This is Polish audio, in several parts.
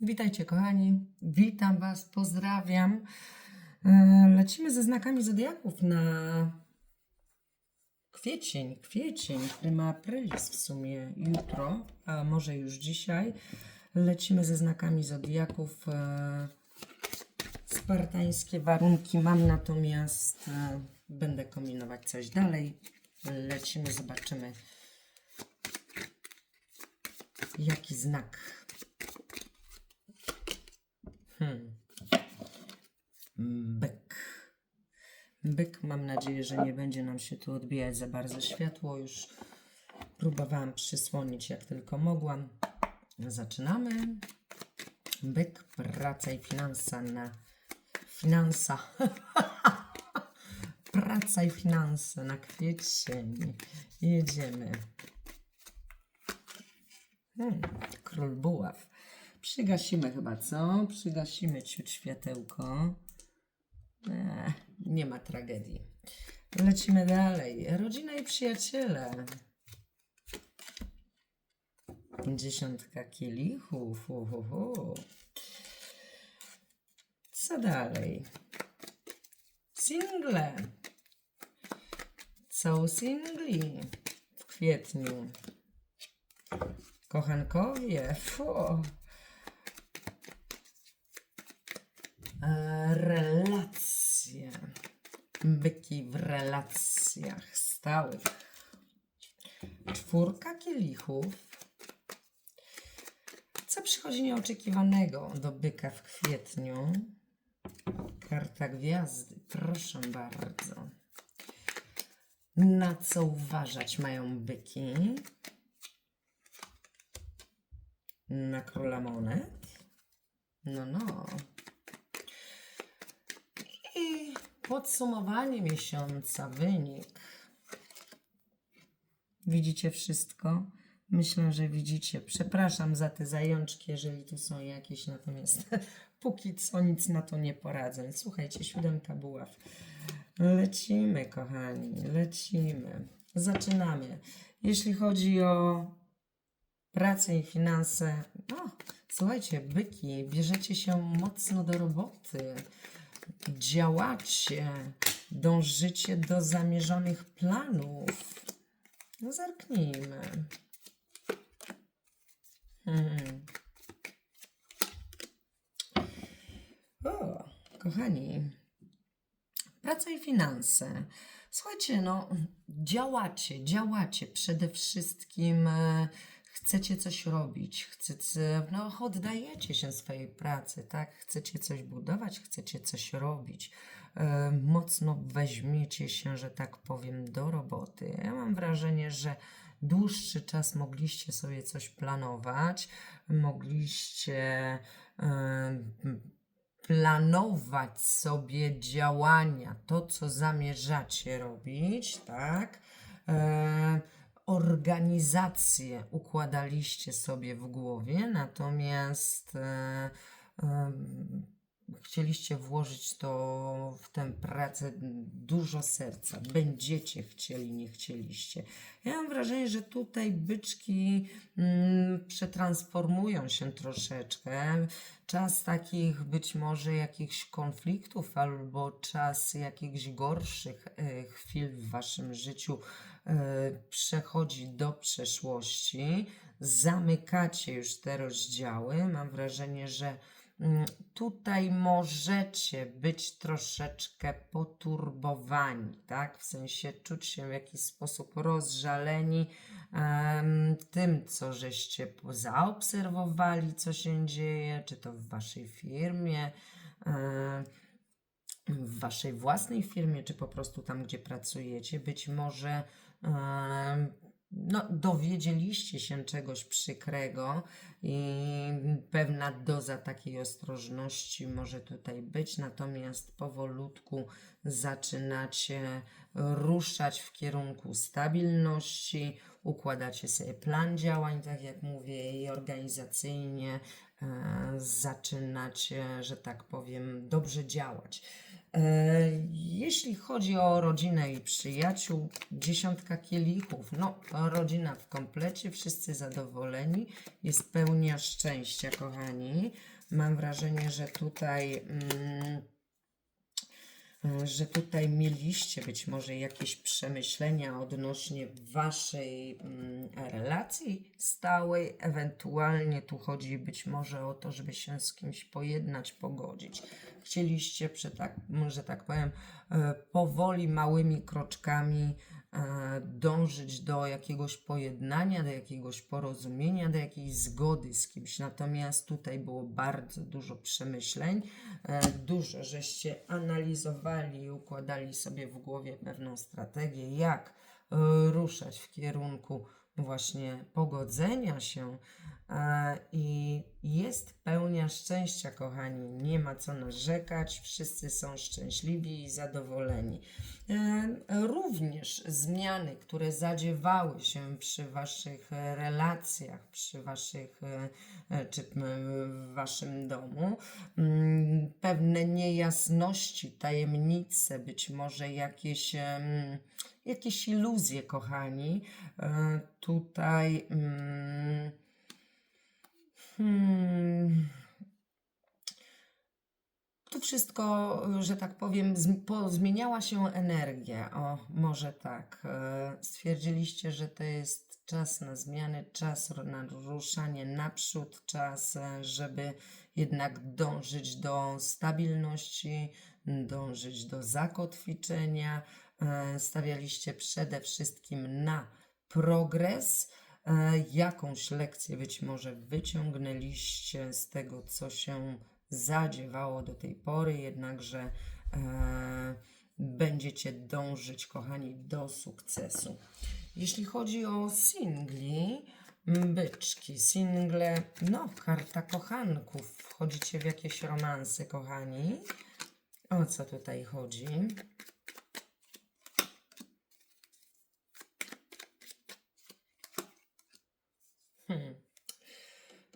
Witajcie, kochani. Witam Was, pozdrawiam. E, Lecimy ze znakami zodiaków na kwiecień. Kwiecień, prima aprilis w sumie jutro, a może już dzisiaj. Lecimy ze znakami zodiaków. e, Spartańskie warunki mam, natomiast e, będę kombinować coś dalej. Lecimy, zobaczymy, jaki znak Hmm. Byk. Byk, mam nadzieję, że nie będzie nam się tu odbijać za bardzo światło. Już próbowałam przysłonić jak tylko mogłam. Zaczynamy. Byk, praca i finansa na finansa. praca i finanse na kwiecień. Jedziemy. Hmm, król buław. Przygasimy chyba, co? Przygasimy ciut światełko. Ech, nie ma tragedii. Lecimy dalej. Rodzina i przyjaciele. Dziesiątka kielichów. Uhuhu. Co dalej? Single. Są singli w kwietniu. Kochankowie. Fu. E, Relacje. Byki w relacjach stałych. Czwórka kielichów. Co przychodzi nieoczekiwanego do byka w kwietniu? Karta gwiazdy, proszę bardzo. Na co uważać mają byki? Na króla monet? No, no. I podsumowanie miesiąca, wynik. Widzicie wszystko? Myślę, że widzicie. Przepraszam za te zajączki, jeżeli tu są jakieś, natomiast póki co nic na to nie poradzę. Słuchajcie, siódemka buław. Lecimy, kochani, lecimy. Zaczynamy. Jeśli chodzi o pracę i finanse, no, słuchajcie, byki, bierzecie się mocno do roboty działacie, dążycie do zamierzonych planów. No zerknijmy. Hmm. O, kochani, praca i finanse. Słuchajcie, no, działacie, działacie. Przede wszystkim e, chcecie coś robić, chcecie, no, oddajecie się swojej pracy, tak? Chcecie coś budować, chcecie coś robić. E, mocno weźmiecie się, że tak powiem, do roboty. Ja mam wrażenie, że dłuższy czas mogliście sobie coś planować, mogliście e, planować sobie działania, to co zamierzacie robić, tak? E, organizację układaliście sobie w głowie, natomiast e, e, chcieliście włożyć to w tę pracę dużo serca. Będziecie chcieli, nie chcieliście. Ja mam wrażenie, że tutaj byczki mm, przetransformują się troszeczkę. Czas takich być może jakichś konfliktów albo czas jakichś gorszych e, chwil w waszym życiu e, przechodzi do przeszłości. Zamykacie już te rozdziały. Mam wrażenie, że Tutaj możecie być troszeczkę poturbowani, tak? W sensie czuć się w jakiś sposób rozżaleni em, tym, co żeście zaobserwowali, co się dzieje, czy to w waszej firmie, w waszej własnej firmie, czy po prostu tam, gdzie pracujecie. Być może em, no, dowiedzieliście się czegoś przykrego i pewna doza takiej ostrożności może tutaj być, natomiast powolutku zaczynacie ruszać w kierunku stabilności, układacie sobie plan działań, tak jak mówię, i organizacyjnie e, zaczynacie, że tak powiem, dobrze działać. E, Jeśli chodzi o rodzinę i przyjaciół, dziesiątka kielichów. No, rodzina w komplecie, wszyscy zadowoleni, jest pełnia szczęścia, kochani. Mam wrażenie, że tutaj. Mm, że tutaj mieliście być może jakieś przemyślenia odnośnie waszej mm, relacji stałej, ewentualnie tu chodzi być może o to, żeby się z kimś pojednać, pogodzić. Chcieliście, przy tak, że tak powiem, e, powoli, małymi kroczkami e, dążyć do jakiegoś pojednania, do jakiegoś porozumienia, do jakiejś zgody z kimś. Natomiast tutaj było bardzo dużo przemyśleń, e, dużo żeście analizowali i układali sobie w głowie pewną strategię, jak ruszać w kierunku właśnie pogodzenia się e, i jest pełnia szczęścia, kochani. Nie ma co narzekać, wszyscy są szczęśliwi i zadowoleni. E, Również zmiany, które zadziewały się przy waszych relacjach, przy waszych, e, czy w waszym domu, mm, pewne niejasności, tajemnice, być może jakieś, jakieś iluzje, kochani. E, Tutaj. mm, Hmm, wszystko, że tak powiem, zm- pozmieniała się energia. O, może tak. E, Stwierdziliście, że to jest czas na zmiany, czas na ruszanie naprzód, czas, e, żeby jednak dążyć do stabilności, dążyć do zakotwiczenia. E, Stawialiście przede wszystkim na progres. E, Jakąś lekcję być może wyciągnęliście z tego, co się zadziewało do tej pory, jednakże e, będziecie dążyć, kochani, do sukcesu. Jeśli chodzi o singli, byczki, single, no, karta kochanków. Wchodzicie w jakieś romanse, kochani. O co tutaj chodzi? Hmm.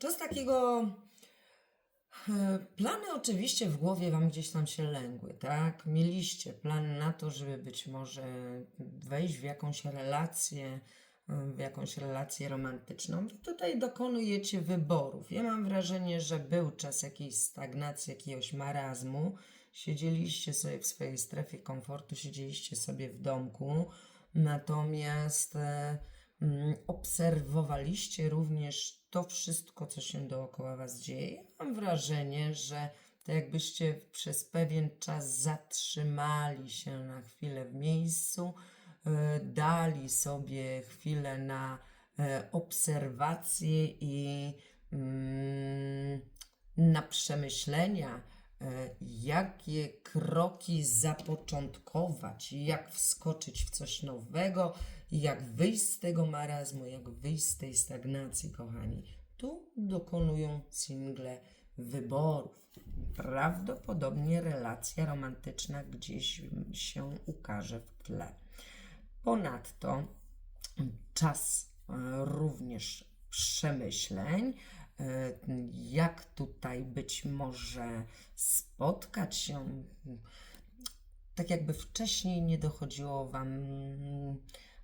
To z takiego. e, Plany oczywiście w głowie Wam gdzieś tam się lęgły, tak? Mieliście plan na to, żeby być może wejść w jakąś relację, e, w jakąś relację romantyczną. Tutaj dokonujecie wyborów. Ja mam wrażenie, że był czas jakiejś stagnacji, jakiegoś marazmu. Siedzieliście sobie w swojej strefie komfortu, siedzieliście sobie w domku, natomiast e, obserwowaliście również to wszystko, co się dookoła Was dzieje. Mam wrażenie, że to jakbyście przez pewien czas zatrzymali się na chwilę w miejscu, e, dali sobie chwilę na e, obserwację i mm, na przemyślenia, e, jakie kroki zapoczątkować, jak wskoczyć w coś nowego, jak wyjść z tego marazmu, jak wyjść z tej stagnacji, kochani. Tu dokonują single wyborów. Prawdopodobnie relacja romantyczna gdzieś się ukaże w tle. Ponadto czas e, również przemyśleń, e, jak tutaj być może spotkać się, tak jakby wcześniej nie dochodziło Wam,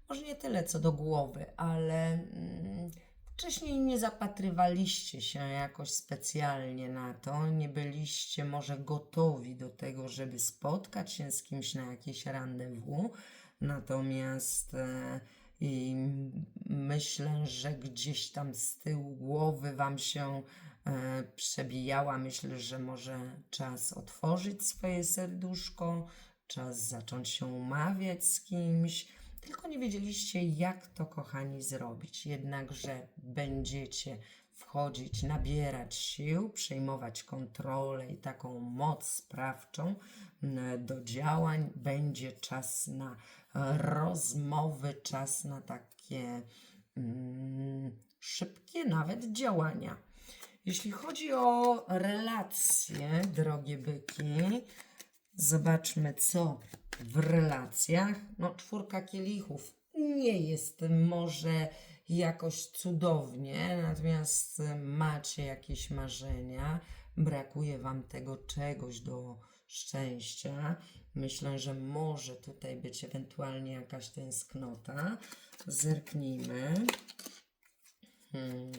może nie tyle co do głowy, ale mm, wcześniej nie zapatrywaliście się jakoś specjalnie na to, nie byliście może gotowi do tego, żeby spotkać się z kimś na jakieś rendezvous, natomiast e, i myślę, że gdzieś tam z tyłu głowy Wam się e, przebijała. Myślę, że może czas otworzyć swoje serduszko, czas zacząć się umawiać z kimś. Tylko nie wiedzieliście, jak to, kochani, zrobić. Jednakże będziecie wchodzić, nabierać sił, przejmować kontrolę i taką moc sprawczą do działań. Będzie czas na rozmowy, czas na takie mm, szybkie nawet działania. Jeśli chodzi o relacje, drogie byki, Zobaczmy, co w relacjach. No, czwórka kielichów nie jest może jakoś cudownie, natomiast macie jakieś marzenia, brakuje Wam tego czegoś do szczęścia. Myślę, że może tutaj być ewentualnie jakaś tęsknota. Zerknijmy. Hmm.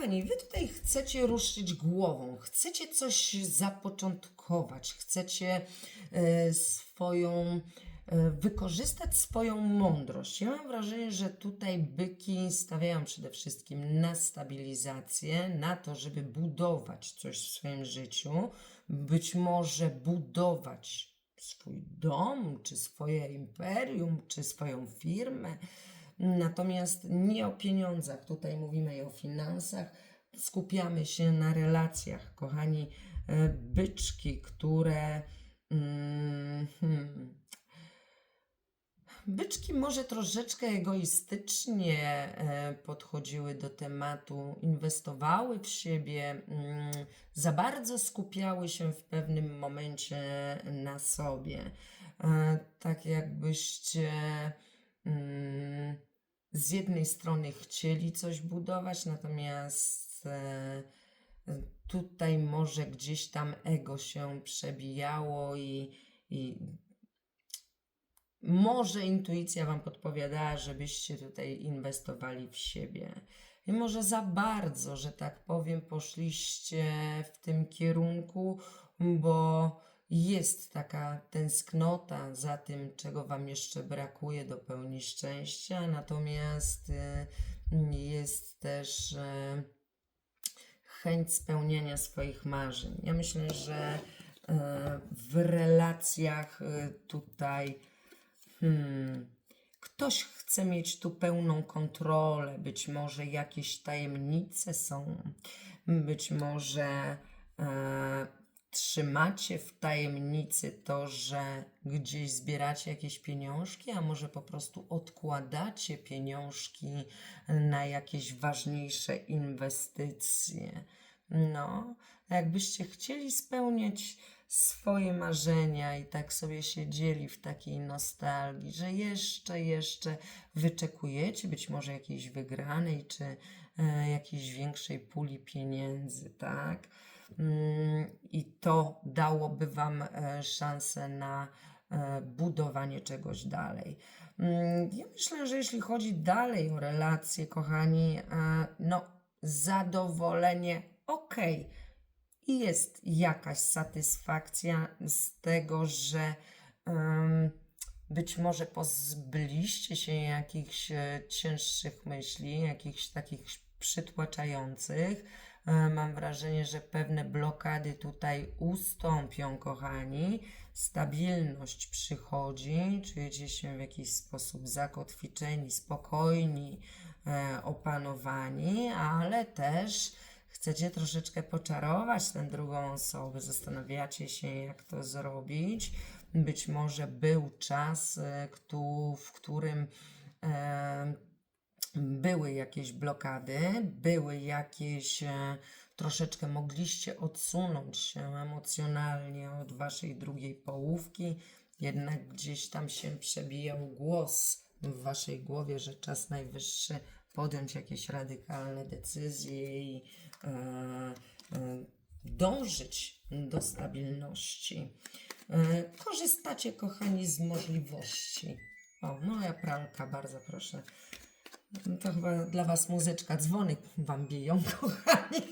Kochani, wy tutaj chcecie ruszyć głową, chcecie coś zapoczątkować, chcecie e, swoją, e, wykorzystać swoją mądrość. Ja mam wrażenie, że tutaj byki stawiają przede wszystkim na stabilizację, na to, żeby budować coś w swoim życiu, być może budować swój dom, czy swoje imperium, czy swoją firmę. Natomiast nie o pieniądzach, tutaj mówimy i o finansach. Skupiamy się na relacjach, kochani, e, byczki, które. Mm, hmm, Byczki może troszeczkę egoistycznie e, podchodziły do tematu, inwestowały w siebie, mm, za bardzo skupiały się w pewnym momencie na sobie. E, Tak jakbyście mm, z jednej strony chcieli coś budować, natomiast e, tutaj może gdzieś tam ego się przebijało i, i może intuicja Wam podpowiadała, żebyście tutaj inwestowali w siebie. I może za bardzo, że tak powiem, poszliście w tym kierunku, bo jest taka tęsknota za tym, czego Wam jeszcze brakuje do pełni szczęścia, natomiast y, jest też y, chęć spełniania swoich marzeń. Ja myślę, że y, w relacjach tutaj Hmm. Ktoś chce mieć tu pełną kontrolę, być może jakieś tajemnice są, być może trzymacie w tajemnicy to, że gdzieś zbieracie jakieś pieniążki, a może po prostu odkładacie pieniążki na jakieś ważniejsze inwestycje. No, jakbyście chcieli spełniać swoje marzenia i tak sobie siedzieli w takiej nostalgii, że jeszcze, jeszcze wyczekujecie być może jakiejś wygranej czy e, jakiejś większej puli pieniędzy, tak? Mm, I to dałoby Wam e, szansę na e, budowanie czegoś dalej. Mm, Ja myślę, że jeśli chodzi dalej o relacje, kochani, e, no zadowolenie, okej, i jest jakaś satysfakcja z tego, że em, być może pozbyliście się jakichś cięższych myśli, jakichś takich przytłaczających. E, Mam wrażenie, że pewne blokady tutaj ustąpią, kochani. Stabilność przychodzi, czujecie się w jakiś sposób zakotwiczeni, spokojni, e, opanowani, ale też chcecie troszeczkę poczarować tę drugą osobę, zastanawiacie się, jak to zrobić. Być może był czas, e, w którym były jakieś blokady, były jakieś e, troszeczkę mogliście odsunąć się emocjonalnie od waszej drugiej połówki, jednak gdzieś tam się przebijał głos w waszej głowie, że czas najwyższy podjąć jakieś radykalne decyzje i e, e, dążyć do stabilności. Korzystacie, kochani, z możliwości. O, moja pralka, bardzo proszę. No To chyba dla Was muzyczka. Dzwony Wam biją, kochani.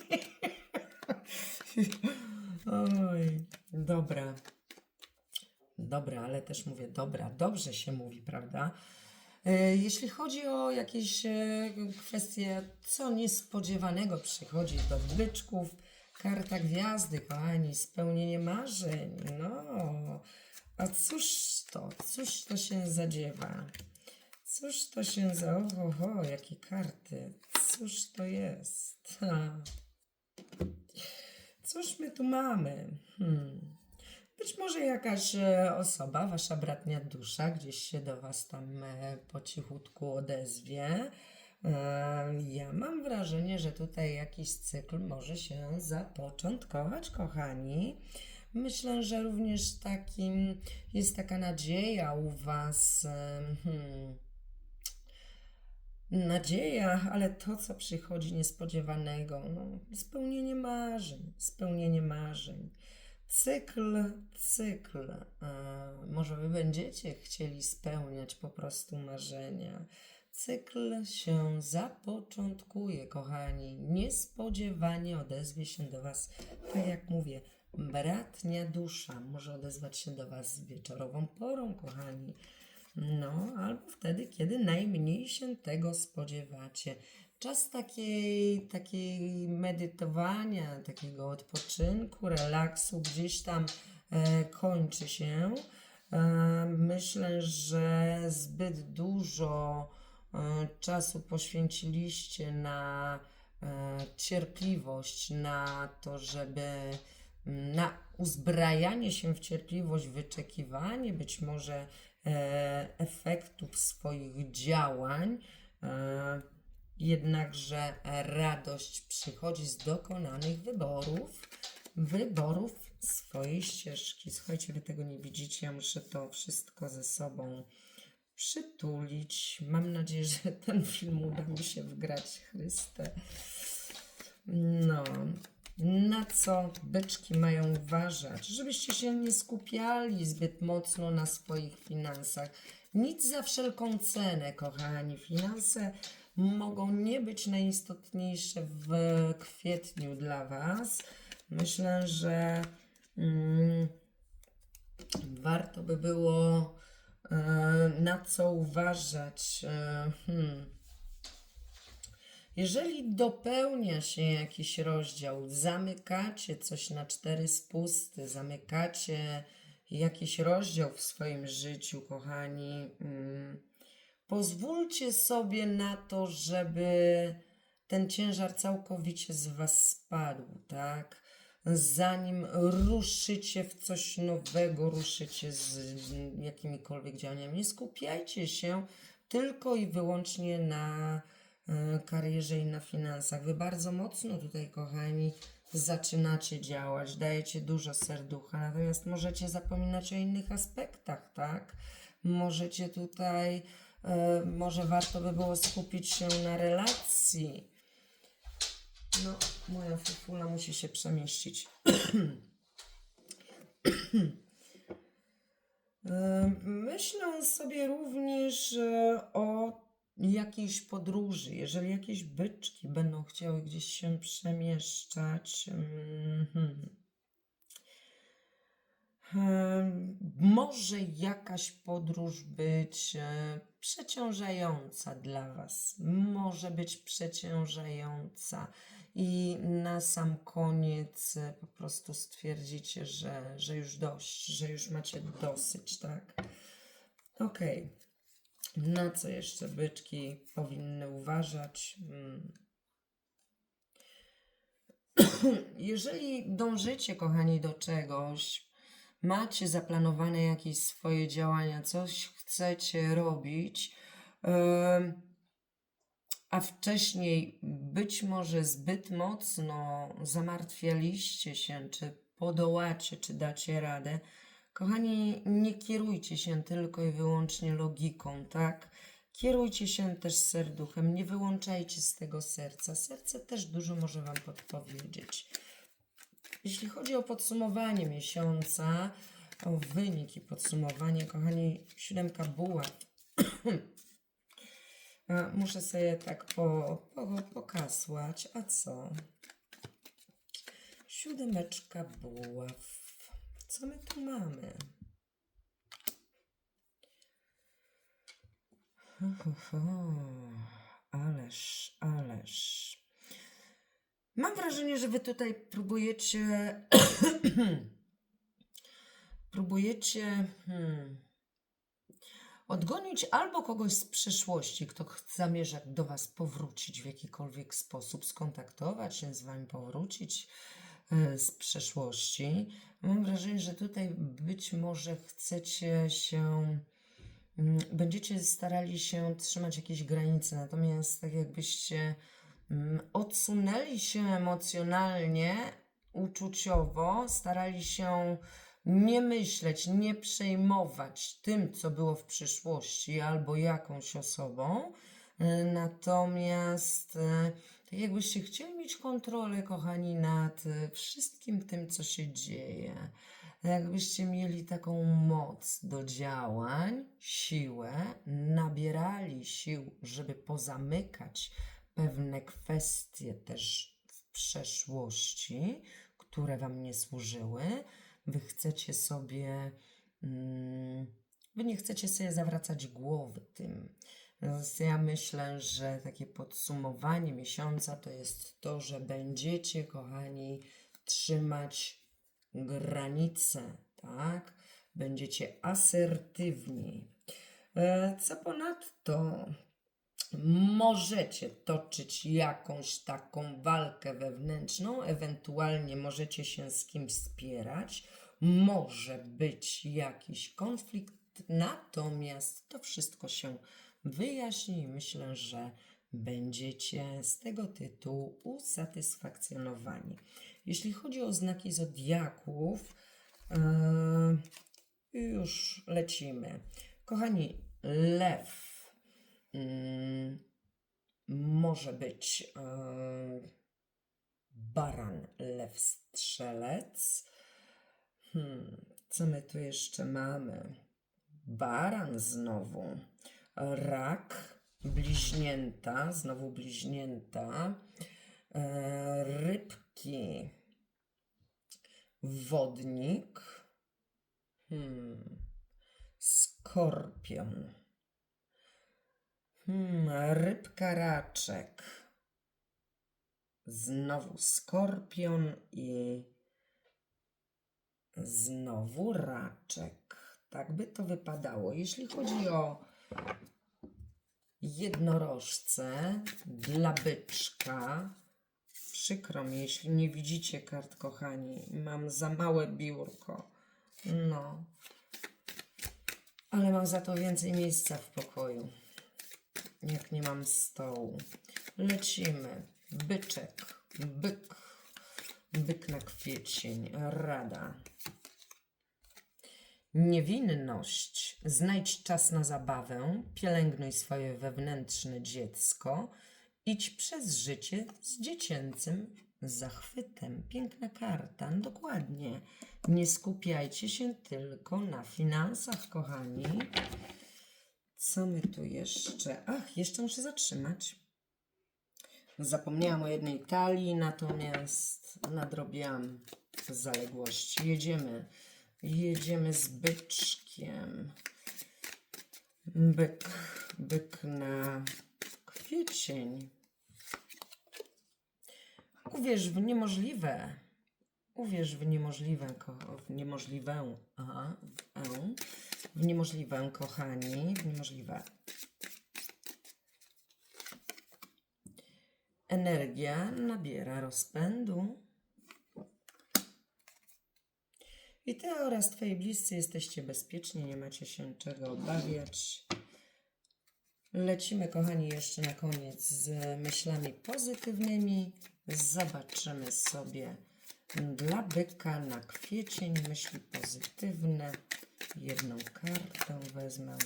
Oj, dobra. Dobra, ale też mówię dobra. Dobrze się mówi, prawda? E, Jeśli chodzi o jakieś e, kwestie, co niespodziewanego przychodzi do byczków, karta gwiazdy, kochani, spełnienie marzeń. No, a cóż to? Cóż to się zadziewa? Cóż to się za... Oho, jakie karty. Cóż to jest? Ha. Cóż my tu mamy? Hmm. Być może jakaś e, osoba, wasza bratnia dusza, gdzieś się do was tam e, po cichutku odezwie. E, Ja mam wrażenie, że tutaj jakiś cykl może się zapoczątkować, kochani. Myślę, że również takim jest taka nadzieja u Was. Hmm, nadzieja, ale to, co przychodzi niespodziewanego, no, spełnienie marzeń, spełnienie marzeń. Cykl, cykl. Może Wy będziecie chcieli spełniać po prostu marzenia. Cykl się zapoczątkuje, kochani. Niespodziewanie odezwie się do Was, tak jak mówię, bratnia dusza może odezwać się do Was wieczorową porą, kochani. No, albo wtedy, kiedy najmniej się tego spodziewacie. Czas takiej, takiej medytowania, takiego odpoczynku, relaksu gdzieś tam e, kończy się. E, myślę, że zbyt dużo e, czasu poświęciliście na e, cierpliwość, na to, żeby na uzbrajanie się w cierpliwość, wyczekiwanie być może efektów swoich działań. E, jednakże radość przychodzi z dokonanych wyborów, wyborów swojej ścieżki. Słuchajcie, wy tego nie widzicie, ja muszę to wszystko ze sobą przytulić. Mam nadzieję, że ten film uda mi się wgrać, Chryste. No, na co byczki mają uważać? Żebyście się nie skupiali zbyt mocno na swoich finansach. Nic za wszelką cenę, kochani. Finanse mogą nie być najistotniejsze w kwietniu dla Was. Myślę, że mm, warto by było e, na co uważać. E, hmm. Jeżeli dopełnia się jakiś rozdział, zamykacie coś na cztery spusty, zamykacie jakiś rozdział w swoim życiu, kochani, mm, pozwólcie sobie na to, żeby ten ciężar całkowicie z Was spadł, tak? Zanim ruszycie w coś nowego, ruszycie z jakimikolwiek działaniami, nie skupiajcie się tylko i wyłącznie na karierze i na finansach. Wy bardzo mocno tutaj, kochani, zaczynacie działać, dajecie dużo serducha, natomiast możecie zapominać o innych aspektach, tak? Możecie tutaj, e, może warto by było skupić się na relacji. No, moja fufula musi się przemieścić. E, Myślę sobie również e, o jakiejś podróży. Jeżeli jakieś byczki będą chciały gdzieś się przemieszczać. Em, Może jakaś podróż być e, przeciążająca dla Was, może być przeciążająca i na sam koniec e, po prostu stwierdzicie, że, że już dość, że już macie dosyć, tak? Okej. Na co jeszcze byczki powinny uważać? Mm. Jeżeli dążycie, kochani, do czegoś, macie zaplanowane jakieś swoje działania, coś chcecie robić, a wcześniej być może zbyt mocno zamartwialiście się, czy podołacie, czy dacie radę, kochani, nie kierujcie się tylko i wyłącznie logiką, tak? Kierujcie się też serduchem, nie wyłączajcie z tego serca. Serce też dużo może Wam podpowiedzieć. Jeśli chodzi o podsumowanie miesiąca, o wyniki podsumowanie, kochani, siódemka buław. Muszę sobie tak po, po, pokasłać. A co? Siódemeczka buław. Co my tu mamy? Ho. Ależ, ależ. Mam wrażenie, że wy tutaj próbujecie. próbujecie. Hmm, odgonić albo kogoś z przeszłości, kto zamierza do Was powrócić w jakikolwiek sposób, skontaktować się z Wami, powrócić z przeszłości. Mam wrażenie, że tutaj być może chcecie się. mm, Będziecie starali się trzymać jakieś granice, natomiast tak jakbyście mm, odsunęli się emocjonalnie uczuciowo, starali się nie myśleć, nie przejmować tym, co było w przyszłości albo jakąś osobą. E, Natomiast e, tak jakbyście chcieli mieć kontrolę, kochani, nad e, wszystkim tym, co się dzieje. Jakbyście mieli taką moc do działań, siłę, nabierali sił, żeby pozamykać pewne kwestie też w przeszłości, które Wam nie służyły. Wy chcecie sobie, mm, Wy nie chcecie sobie zawracać głowy tym. Więc ja myślę, że takie podsumowanie miesiąca to jest to, że będziecie, kochani, trzymać granice, tak? Będziecie asertywni. E, Co ponadto, możecie toczyć jakąś taką walkę wewnętrzną, ewentualnie możecie się z kimś spierać, może być jakiś konflikt, natomiast to wszystko się wyjaśni myślę, że będziecie z tego tytułu usatysfakcjonowani. Jeśli chodzi o znaki zodiaków, yy, już lecimy. Kochani, lew mm, może być yy, baran, lew, strzelec. Hmm, co my tu jeszcze mamy? Baran znowu. Rak, bliźnięta, znowu bliźnięta. E, rybki. Wodnik. Hmm. Skorpion. Hmm, rybka raczek. Znowu skorpion i znowu raczek. Tak by to wypadało. Jeśli chodzi o jednorożce dla byczka, przykro mi, jeśli nie widzicie kart, kochani. Mam za małe biurko. No. Ale mam za to więcej miejsca w pokoju. Jak nie mam stołu. Lecimy. Byczek. Byk. Byk na kwiecień. Rada. Niewinność. Znajdź czas na zabawę, pielęgnuj swoje wewnętrzne dziecko, idź przez życie z dziecięcym zachwytem. Piękna karta, no dokładnie. Nie skupiajcie się tylko na finansach, kochani. Co my tu jeszcze? Ach, jeszcze muszę zatrzymać. Zapomniałam o jednej talii, natomiast nadrobiłam zaległości. Jedziemy. Jedziemy z byczkiem. Byk, byk na kwiecień. Uwierz w niemożliwe. Uwierz w niemożliwe, w niemożliwę, aha, w, e, w kochani, w niemożliwe. Energia nabiera rozpędu. I ty oraz twoi bliscy jesteście bezpieczni, nie macie się czego obawiać. Lecimy, kochani, jeszcze na koniec z myślami pozytywnymi. Zobaczymy sobie dla byka na kwiecień myśli pozytywne. Jedną kartę wezmę.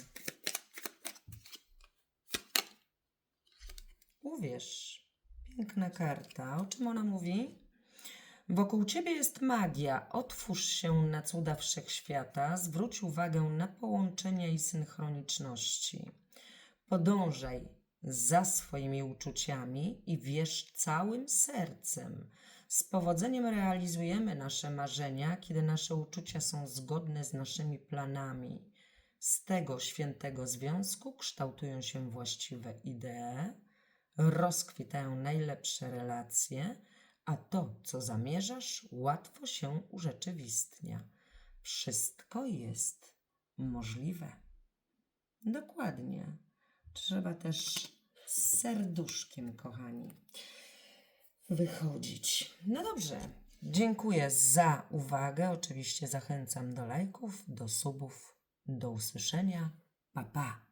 Uwierz, piękna karta. O czym ona mówi? Wokół ciebie jest magia. Otwórz się na cuda wszechświata, zwróć uwagę na połączenia i synchroniczności. Podążaj za swoimi uczuciami i wierz całym sercem. Z powodzeniem realizujemy nasze marzenia, kiedy nasze uczucia są zgodne z naszymi planami. Z tego świętego związku kształtują się właściwe idee, rozkwitają najlepsze relacje, a to, co zamierzasz, łatwo się urzeczywistnia. Wszystko jest możliwe. Dokładnie. Trzeba też z serduszkiem, kochani, wychodzić. No dobrze. Dziękuję za uwagę. Oczywiście zachęcam do lajków, do subów. Do usłyszenia. Pa, pa.